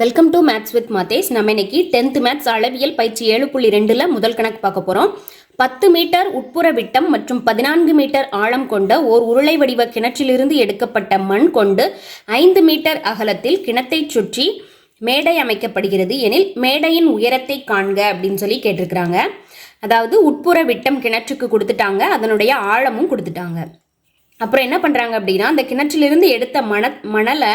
Welcome to maths with Mathesh நம்ம இன்னைக்கு tenth maths அளவியல் பயிற்சி ஏழு புள்ளி ரெண்டுல முதல் கணக்கு பார்க்க போறோம். பத்து மீட்டர் உட்புற விட்டம் மற்றும் பதினான்கு மீட்டர் ஆழம் கொண்ட ஓர் உருளை வடிவ கிணற்றிலிருந்து எடுக்கப்பட்ட மண் கொண்டு ஐந்து மீட்டர் அகலத்தில் கிணத்தை சுற்றி மேடை அமைக்கப்படுகிறது. எனில் மேடையின் உயரத்தை காண்க அப்படின்னு சொல்லி கேட்டிருக்கிறாங்க. அதாவது உட்புற விட்டம் கிணற்றுக்கு கொடுத்துட்டாங்க. அதனுடைய ஆழமும் கொடுத்துட்டாங்க. அப்புறம் என்ன பண்ணுறாங்க அப்படின்னா அந்த கிணற்றிலிருந்து எடுத்த மண மணலை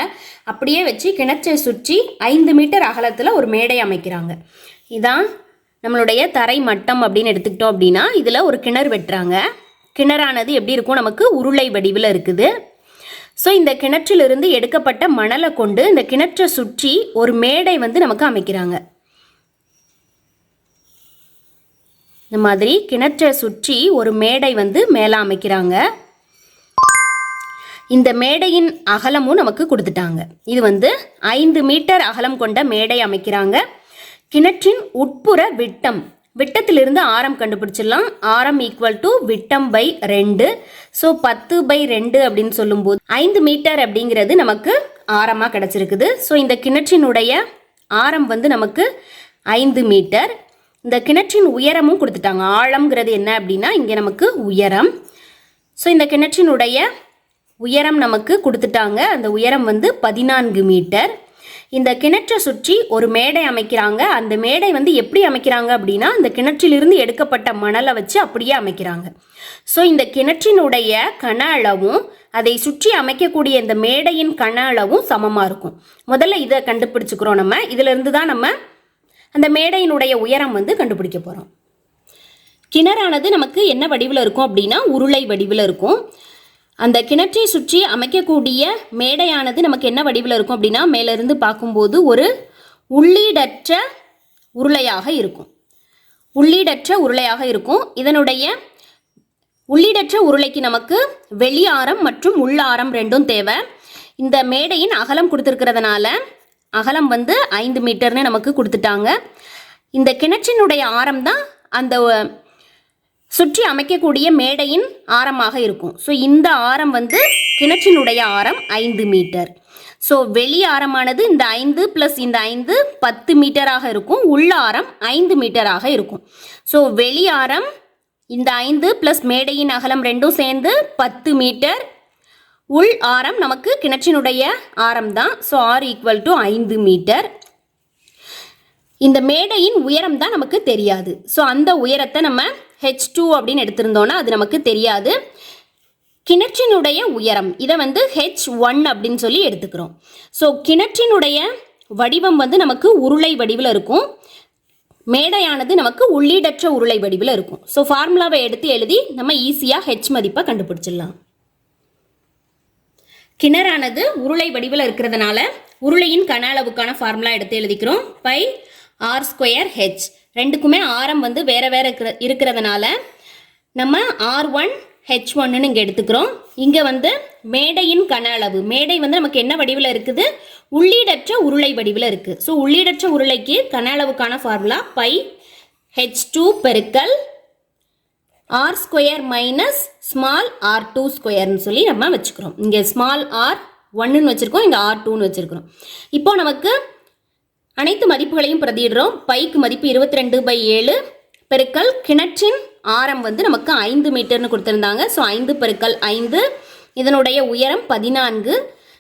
அப்படியே வச்சு கிணற்றை சுற்றி ஐந்து மீட்டர் அகலத்தில் ஒரு மேடை அமைக்கிறாங்க. இதான் நம்மளுடைய தரை மட்டம் அப்படின்னு எடுத்துக்கிட்டோம் அப்படின்னா இதில் ஒரு கிணறு வெட்டுறாங்க. கிணறானது எப்படி இருக்கும்? நமக்கு உருளை வடிவில் இருக்குது. ஸோ இந்த கிணற்றிலிருந்து எடுக்கப்பட்ட மணலை கொண்டு இந்த கிணற்றை சுற்றி ஒரு மேடை வந்து நமக்கு அமைக்கிறாங்க. இந்த மாதிரி கிணற்றை சுற்றி ஒரு மேடை வந்து மேலே அமைக்கிறாங்க. இந்த மேடையின் அகலமும் நமக்கு கொடுத்துட்டாங்க. இது வந்து ஐந்து மீட்டர் அகலம் கொண்ட மேடை அமைக்கிறாங்க. கிணற்றின் உட்புற விட்டம். விட்டத்திலிருந்து ஆரம் கண்டுபிடிச்சிடலாம். ஆரம் ஈக்குவல் டு விட்டம் பை ரெண்டு. ஸோ பத்து பை ரெண்டு அப்படின்னு சொல்லும்போது ஐந்து மீட்டர் அப்படிங்கிறது நமக்கு ஆரமாக கிடச்சிருக்குது. ஸோ இந்த கிணற்றினுடைய ஆரம் வந்து நமக்கு ஐந்து மீட்டர். இந்த கிணற்றின் உயரமும் கொடுத்துட்டாங்க. ஆழம்ங்கிறது என்ன அப்படின்னா இங்கே நமக்கு உயரம். ஸோ இந்த கிணற்றினுடைய உயரம் நமக்கு கொடுத்துட்டாங்க. அந்த உயரம் வந்து பதினான்கு மீட்டர். இந்த கிணற்றை சுற்றி ஒரு மேடை அமைக்கிறாங்க. அந்த மேடை வந்து எப்படி அமைக்கிறாங்க அப்படின்னா அந்த கிணற்றிலிருந்து எடுக்கப்பட்ட மணலை வச்சு அப்படியே அமைக்கிறாங்க. ஸோ இந்த கிணற்றினுடைய கன அளவும் அதை சுற்றி அமைக்கக்கூடிய இந்த மேடையின் கன அளவும் சமமாக இருக்கும். முதல்ல இதை கண்டுபிடிச்சுக்கிறோம் நம்ம. இதிலிருந்து தான் நம்ம அந்த மேடையினுடைய உயரம் வந்து கண்டுபிடிக்க போகிறோம் கிணறானது நமக்கு என்ன வடிவில் இருக்கும் அப்படின்னா உருளை வடிவில் இருக்கும். அந்த கிணற்றை சுற்றி அமைக்கக்கூடிய மேடையானது நமக்கு என்ன வடிவில் இருக்கும் அப்படின்னா மேலிருந்து பார்க்கும்போது ஒரு உள்ளீடற்ற உருளையாக இருக்கும். உள்ளீடற்ற உருளையாக இருக்கும். இதனுடைய உள்ளீடற்ற உருளைக்கு நமக்கு வெளி மற்றும் உள் ரெண்டும் தேவை. இந்த மேடையின் அகலம் கொடுத்துருக்கிறதுனால அகலம் வந்து ஐந்து மீட்டர்னு நமக்கு கொடுத்துட்டாங்க. இந்த கிணற்றினுடைய ஆரம் தான் அந்த சுற்றி அமைக்கக்கூடிய மேடையின் ஆரமாக இருக்கும். ஸோ இந்த ஆரம் வந்து கிணற்றினுடைய ஆரம் ஐந்து மீட்டர். ஸோ வெளி ஆரமானது இந்த ஐந்து ப்ளஸ் இந்த ஐந்து பத்து மீட்டராக இருக்கும். உள்ள ஆரம் ஐந்து மீட்டராக இருக்கும். ஸோ வெளி ஆரம் இந்த ஐந்து ப்ளஸ் மேடையின் அகலம் ரெண்டும் சேர்ந்து பத்து மீட்டர். உள் ஆரம் நமக்கு கிணற்றினுடைய ஆரம் தான் ஸோ ஆர் ஈக்குவல் டு ஐந்து மீட்டர். இந்த மேடையின் உயரம் தான் நமக்கு தெரியாது. ஸோ அந்த உயரத்தை நம்ம ஹெச் டூ அப்படின்னு எடுத்திருந்தோம்னா அது நமக்கு தெரியாது. கிணற்றினுடைய உயரம் இதை வந்து ஹெச் ஒன் அப்படின்னு சொல்லி எடுத்துக்கிறோம். ஸோ கிணற்றினுடைய வடிவம் வந்து நமக்கு உருளை வடிவில் இருக்கும். மேடையானது நமக்கு உள்ளீடற்ற உருளை வடிவில் இருக்கும். ஸோ ஃபார்முலாவை எடுத்து எழுதி நம்ம ஈஸியாக ஹெச் மதிப்பை கண்டுபிடிச்சிடலாம். கிணறானது உருளை வடிவில் இருக்கிறதுனால உருளையின் கன அளவுக்கான ஃபார்முலா எடுத்து எழுதிக்கிறோம். பை ஆர் ஸ்கொயர் ஹெச் ரெண்டுக்குமே ஆரம் வந்து வேற வேற இருக்கிற இருக்கிறதுனால நம்ம ஆர் ஒன் ஹெச் ஒன்னு இங்கே எடுத்துக்கிறோம். இங்கே வந்து மேடையின் கன அளவு. மேடை வந்து நமக்கு என்ன வடிவில் இருக்குது? உள்ளீடற்ற உருளை வடிவில் இருக்குது ஸோ உள்ளீடற்ற உருளைக்கு கன அளவுக்கான ஃபார்முலா பை ஹெச் டூ பெருக்கல் r square minus small r two ஸ்கொயர்னு சொல்லி நம்ம வச்சுக்கிறோம். இங்கே ஸ்மால் ஆர் ஒன்றுன்னு வச்சுருக்கோம் இங்கே ஆர் டூன்னு வச்சுருக்கிறோம். இப்போ நமக்கு அனைத்து மதிப்புகளையும் பிரதியிடுறோம். பைக்கு மதிப்பு இருபத்தி ரெண்டு பை ஏழு. பெருக்கல் கிணற்றின் ஆரம் வந்து நமக்கு ஐந்து மீட்டர்னு கொடுத்துருந்தாங்க. ஸோ ஐந்து பெருக்கல் ஐந்து. இதனுடைய உயரம் பதினான்கு.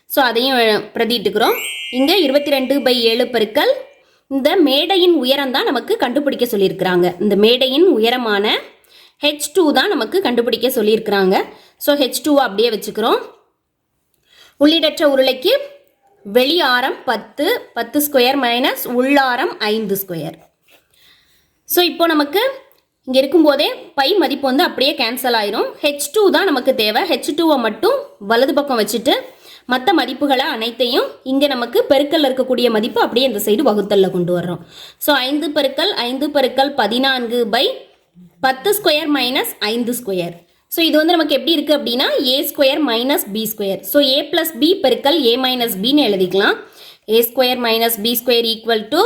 ஸோ அதையும் பிரதிட்டுக்கிறோம் இங்கே இருபத்தி ரெண்டு பை ஏழு பெருக்கல். இந்த மேடையின் உயரம் தான் நமக்கு கண்டுபிடிக்க சொல்லியிருக்கிறாங்க. இந்த மேடையின் உயரமான ஹெச் டூ தான் நமக்கு கண்டுபிடிக்க சொல்லியிருக்கிறாங்க. ஸோ ஹெச் டூ அப்படியே வச்சுக்கிறோம். உள்ளிடற்ற உருளைக்கு வெளி பத்து பத்து ஸ்கொயர் மைனஸ் உள்ளாரம் ஐந்து ஸ்கொயர் ஸோ இப்போ நமக்கு இங்கே இருக்கும்போதே பை மதிப்பு வந்து அப்படியே கேன்சல் ஆயிரும். ஹெச் டூ தான் நமக்கு தேவை. ஹெச் டூவை மட்டும் வலது பக்கம் வச்சுட்டு மற்ற மதிப்புகளை அனைத்தையும் இங்கே நமக்கு பெருக்கல்ல இருக்கக்கூடிய மதிப்பு அப்படியே இந்த சைடு வகுத்தல்ல கொண்டு வர்றோம். ஸோ ஐந்து பெருக்கல் ஐந்து பெருக்கல் பதினான்கு பை பத்து ஸ்கொயர் மைனஸ் ஐந்து ஸ்கொயர் ஸோ இது வந்து நமக்கு எப்படி இருக்குது அப்படின்னா a square minus b square so a plus b பெருக்கல் ஏ மைனஸ் பின்னு எழுதிக்கலாம். A square minus b square equal to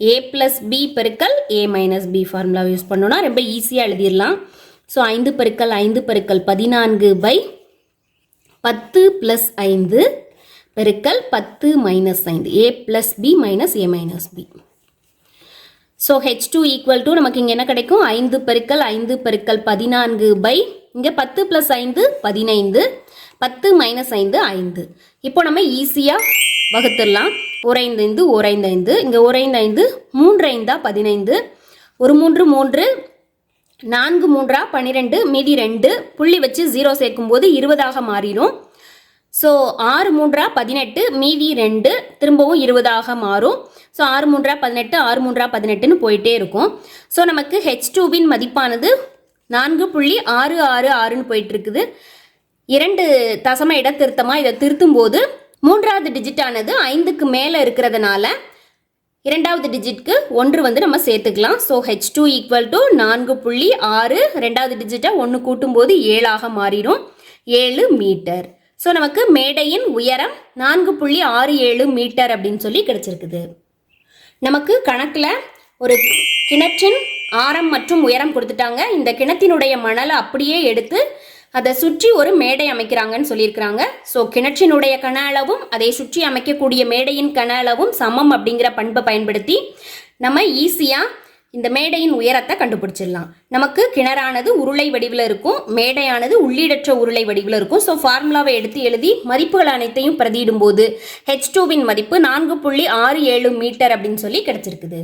a plus b பெருக்கல் a minus b formula use பண்ணோன்னா ரொம்ப ஈஸியாக எழுதிடலாம். ஸோ ஐந்து பெருக்கல் ஐந்து பெருக்கல் பதினான்கு பை பத்து ப்ளஸ் ஐந்து பெருக்கல் பத்து மைனஸ் ஐந்து. A plus b minus a minus b so h two equal to நமக்கு இங்கே என்ன கிடைக்கும்? ஐந்து பெருக்கல் ஐந்து பெருக்கல் பதினான்கு பை இங்கே பத்து ப்ளஸ் ஐந்து பதினைந்து. பத்து மைனஸ் ஐந்து ஐந்து. இப்போ நம்ம ஈஸியாக வகுத்துடலாம். உறைந்து ஐந்து உறைந்து ஐந்து. இங்கே உறைந்த ஐந்து மூன்று ஐந்தா பதினைந்து. ஒரு மூன்று மூன்று. நான்கு மூன்றா பன்னிரெண்டு மீதி ரெண்டு. புள்ளி வச்சு ஜீரோ சேர்க்கும்போது இருபதாக மாறிடும். ஸோ ஆறு மூன்றா பதினெட்டு மீதி ரெண்டு திரும்பவும் இருபதாக மாறும். ஸோ ஆறு மூன்றா பதினெட்டு ஆறு மூன்றா பதினெட்டுன்னு போயிட்டே இருக்கும். ஸோ நமக்கு ஹெச் டூவின் மதிப்பானது நான்கு புள்ளி ஆறு ஆறு ஆறுன்னு போயிட்டு இருக்குது இரண்டு தசம இட திருத்தமாக இதை திருத்தும் போது மூன்றாவது டிஜிட்டானது ஐந்துக்கு மேலே இருக்கிறதுனால இரண்டாவது டிஜிட்க்கு ஒன்று வந்து நம்ம சேர்த்துக்கலாம். So h two equal to நான்கு புள்ளி ஆறு ரெண்டாவது டிஜிட்டை ஒன்று கூட்டும்போது ஏழாக மாறிடும். ஏழு மீட்டர். ஸோ நமக்கு மேடையின் உயரம் நான்கு புள்ளி ஆறு ஏழு மீட்டர் அப்படின்னு சொல்லி கிடைச்சிருக்குது. நமக்கு கணக்கில் ஒரு கிணற்றின் ஆரம் மற்றும் உயரம் கொடுத்துட்டாங்க. இந்த கிணத்தினுடைய மணலை அப்படியே எடுத்து அதை சுற்றி ஒரு மேடை அமைக்கிறாங்கன்னு சொல்லியிருக்கிறாங்க. ஸோ கிணற்றினுடைய கன அளவும் அதை சுற்றி அமைக்கக்கூடிய மேடையின் கன அளவும் சமம் அப்படிங்கிற பண்பை பயன்படுத்தி நம்ம ஈஸியாக இந்த மேடையின் உயரத்தை கண்டுபிடிச்சிடலாம். நமக்கு கிணறானது உருளை வடிவில் இருக்கும் மேடையானது உள்ளீடற்ற உருளை வடிவில் இருக்கும். ஸோ ஃபார்முலாவை எடுத்து எழுதி மதிப்புகள் அனைத்தையும் பிரதியிடும் போது ஹெச் டூவின் மதிப்பு நான்கு புள்ளி ஆறு ஏழு மீட்டர் அப்படின்னு சொல்லி கிடைச்சிருக்குது.